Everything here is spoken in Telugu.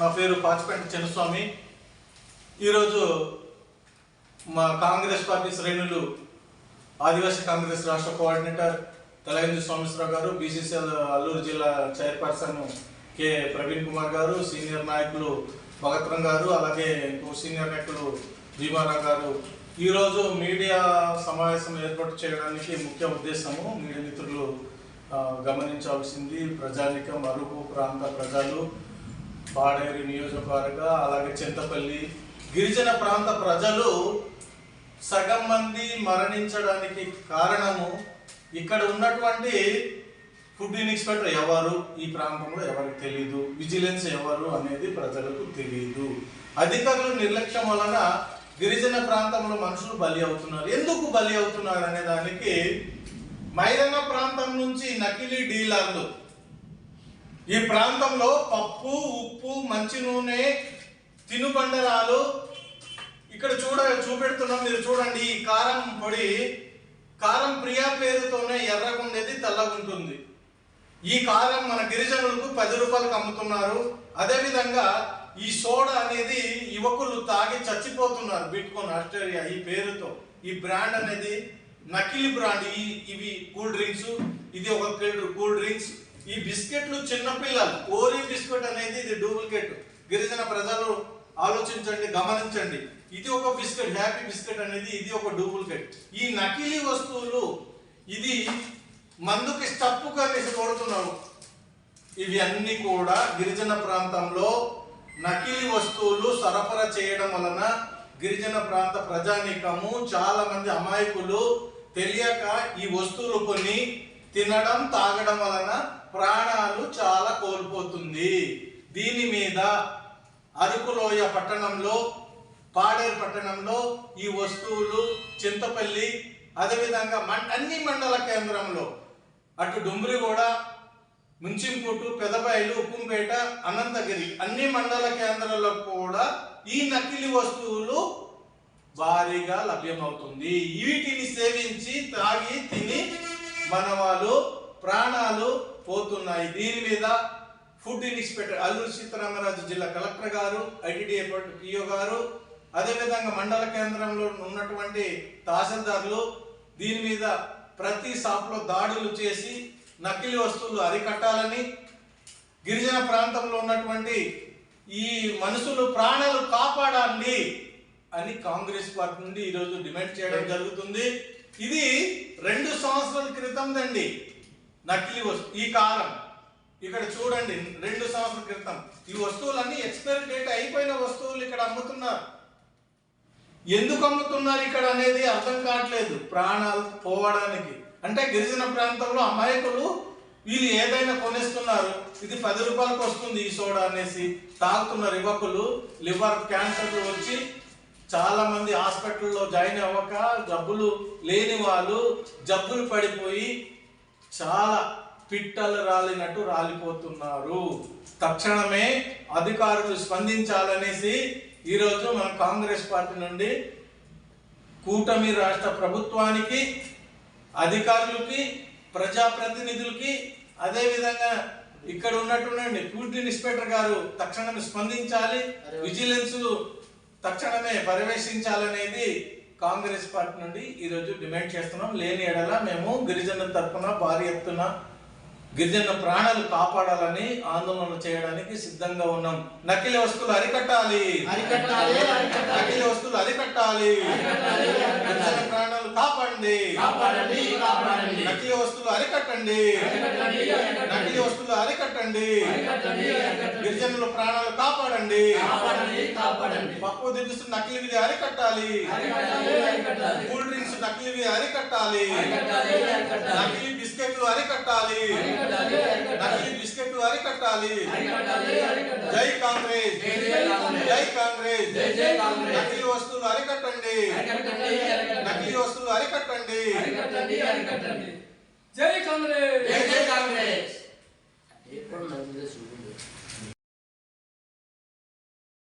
నా పేరు పాచిపెంట చిన్నస్వామి. ఈరోజు మా కాంగ్రెస్ పార్టీ శ్రేణులు ఆదివాసీ కాంగ్రెస్ రాష్ట్ర కోఆర్డినేటర్ తలయంది సోమేశ్వరరావు గారు బీసీసీఎల్ అల్లూరు జిల్లా చైర్పర్సన్ కె. ప్రవీణ్ కుమార్ గారు సీనియర్ నాయకులు భగత్రం గారు అలాగే ఇంకో సీనియర్ నాయకులు భీమారావు గారు. ఈరోజు మీడియా సమావేశం ఏర్పాటు చేయడానికి ముఖ్య ఉద్దేశము మీడియా మిత్రులు గమనించాల్సింది ప్రజానికం అరుగు ప్రాంత ప్రజలు పాడేరు నియోజకవర్గ అలాగే చింతపల్లి గిరిజన ప్రాంత ప్రజలు సగం మంది మరణించడానికి కారణము ఇక్కడ ఉన్నటువంటి ఫుడ్ ఇన్స్పెక్టర్ ఎవరు? ఈ ప్రాంతంలో ఎవరికి తెలియదు విజిలెన్స్ ఎవరు అనేది ప్రజలకు తెలియదు అధికారుల నిర్లక్ష్యం వలన గిరిజన ప్రాంతంలో మనుషులు బలి అవుతున్నారు. ఎందుకు బలి అవుతున్నారు అనే దానికి మైదన ప్రాంతం నుంచి నకిలీ డీలర్లు ఈ ప్రాంతంలో పప్పు ఉప్పు మంచి నూనె తినుబండరాలు ఇక్కడ చూడ చూపెడుతున్నాం. మీరు చూడండి ఈ కారం పొడి కారం ప్రియా పేరుతోనే ఎర్రగుండేది తెల్లగుంటుంది. ఈ కారం మన గిరిజనులకు పది రూపాయలకు అమ్ముతున్నారు. అదేవిధంగా ఈ సోడా అనేది యువకులు తాగి చచ్చిపోతున్నారు బిట్కోన్ ఆస్ట్రేలియా ఈ పేరుతో. ఈ బ్రాండ్ అనేది నకిలీ బ్రాండ్. ఈ ఇవి కూల్ డ్రింక్స్. ఇది ఒక కూల్ డ్రింక్స్. ఈ బిస్కెట్లు చిన్నపిల్లలు ఓరి బిస్కెట్ అనేది ఇది డూప్లికేట్. గిరిజన ప్రజలు ఆలోచించండి గమనించండి. ఇది ఒక బిస్కెట్ హ్యాపీ బిస్కెట్ అనేది ఇది ఒక డూప్లికేట్. ఈ నకిలీ వస్తువులు ఇది మందుకి స్టప్పు కలిసి కొడుతున్నారు. ఇవి అన్ని కూడా గిరిజన ప్రాంతంలో నకిలీ వస్తువులు సరఫరా చేయడం వలన గిరిజన ప్రాంత ప్రజానీకము చాలా మంది అమాయకులు తెలియక ఈ వస్తువులు కొన్ని తినడం తాగడం వలన ప్రాణాలు చాలా కోల్పోతుంది. దీని మీద అరకులోయ పట్టణంలో పాడేరు పట్టణంలో ఈ వస్తువులు చింతపల్లి అదేవిధంగా మ అన్ని మండల కేంద్రంలో. అటు డుమ్రిగూడ ముంచింపుట్టు పెదబయలు ఉక్కుంపేట అనంతగిరి అన్ని మండల కేంద్రాల్లో కూడా ఈ నకిలీ వస్తువులు భారీగా లభ్యమవుతుంది. వీటిని సేవించి తాగి తిని మన వాళ్ళు ప్రాణాలు పోతున్నాయి. దీని మీద ఫుడ్ ఇన్స్పెక్టర్ అల్లూరు సీతారామరాజు జిల్లా కలెక్టర్ గారు ఐటీడీఏ పిఓ గారు అదేవిధంగా మండల కేంద్రంలో ఉన్నటువంటి తహసీల్దార్లు దీని మీద ప్రతి షాప్లో దాడులు చేసి నకిలీ వస్తువులు అరికట్టాలని గిరిజన ప్రాంతంలో ఉన్నటువంటి ఈ మనుషులు ప్రాణాలు కాపాడండి అని కాంగ్రెస్ పార్టీ నుండి ఈరోజు డిమాండ్ చేయడం జరుగుతుంది. ఇది రెండు సంవత్సరాల క్రితం దండి నకిలీ వస్తువు ఈ కారం. ఇక్కడ చూడండి రెండు సంవత్సరాల క్రితం. ఈ వస్తువులన్నీ ఎక్స్పైరీ డేట్ అయిపోయిన వస్తువులు ఇక్కడ అమ్ముతున్నారు. ఎందుకు అమ్ముతున్నారు ఇక్కడ అనేది అర్థం కావట్లేదు ప్రాణాలు పోవడానికి. అంటే గిరిజన ప్రాంతంలో అమాయకులు వీళ్ళు ఏదైనా కొనేస్తున్నారు ఇది పది రూపాయలకు వస్తుంది ఈ సోడా అనేసి తాగుతున్నారు యువకులు లివర్ క్యాన్సర్లు వచ్చి చాలా మంది హాస్పిటల్లో జాయిన్ అవ్వక జబ్బులు లేని వాళ్ళు జబ్బులు పడిపోయి చాలా పిట్టలు రాలినట్టు రాలిపోతున్నారు. తక్షణమే అధికారులు స్పందించాలనేసి ఈరోజు మన కాంగ్రెస్ పార్టీ నుండి కూటమి రాష్ట్ర ప్రభుత్వానికి అధికారులకి ప్రజాప్రతినిధులకి అదేవిధంగా ఇక్కడ ఉన్నటువంటి ఫుడ్ ఇన్స్పెక్టర్ గారు తక్షణమే స్పందించాలి. విజిలెన్స్ తక్షణమే పర్యవేక్షించాలనేది కాంగ్రెస్ పార్టీ నుండి ఈరోజు డిమాండ్ చేస్తున్నాం. లేని ఎడల మేము గిరిజనుల తరఫున భారీ ఎత్తున గిరిజన ప్రాణాలు కాపాడాలని ఆందోళన చేయడానికి సిద్ధంగా ఉన్నాం. నకిలీ వస్తువులు అరికట్టాలి. అరికట్టాలి, అరికట్టాలి. నకిలీ వస్తువులు అరికట్టాలి. గిరిజన ప్రాణాలు కాపాడండి కాపాడండి, కాపాడండి. నకిలీ వస్తువులు అరికట్టండి. నకిలీ వస్తువులు అరికట్టండి. గిరిజనుల ప్రాణాలు కాపాడండి కాపాడండి, కాపాడండి. పప్పు దినుసు నకిలీవి అరికట్టాలి. కూల్ డ్రింక్స్ నకిలీవి అరికట్టాలి. నకిలీ బిస్కెట్లు అరికట్టాలి. నకిలీ బిస్కెట్లు అరికట్టాలి అరికట్టాలి. జై కాంగ్రెస్ జై జై కాంగ్రెస్. జై కాంగ్రెస్ జై జై కాంగ్రెస్. నకిలీ వస్తువులు అరికట్టండి. నకిలీ వస్తువులు అరికట్టండి అరికట్టండి, అరికట్టండి. జై కాంగ్రెస్ జై జై కాంగ్రెస్